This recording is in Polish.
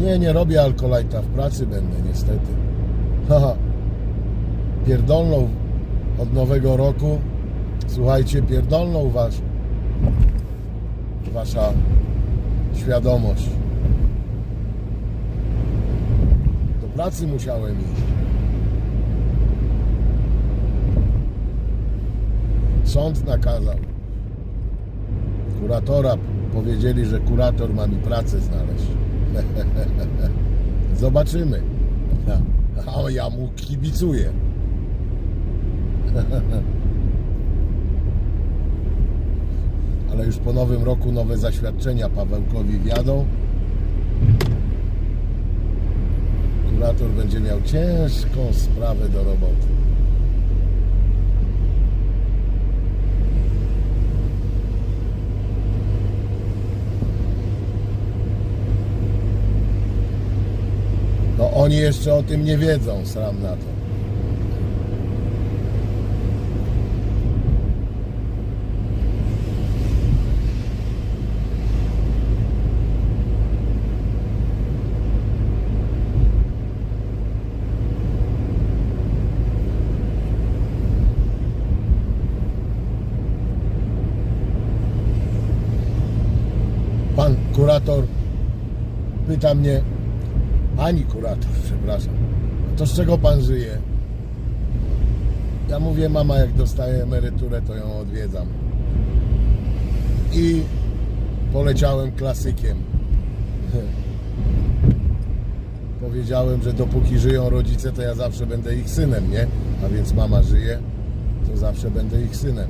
Nie, nie robię alkolajta, w pracy będę niestety. Haha. Pierdolną od nowego roku. Słuchajcie, pierdolną wasz, wasza świadomość. Do pracy musiałem iść. Sąd nakazał. Kuratora powiedzieli, że kurator ma mi pracę znaleźć. Zobaczymy. A ja mu kibicuję. Ale już po nowym roku nowe zaświadczenia Pawełkowi wjadą. Kurator będzie miał ciężką sprawę do roboty. Oni jeszcze o tym nie wiedzą, sram na to. Pan kurator pyta mnie, Pani kurator, przepraszam. To z czego pan żyje? Ja mówię, mama jak dostaje emeryturę, to ją odwiedzam. I poleciałem klasykiem. Powiedziałem, że dopóki żyją rodzice, to ja zawsze będę ich synem, nie? A więc mama żyje, to zawsze będę ich synem.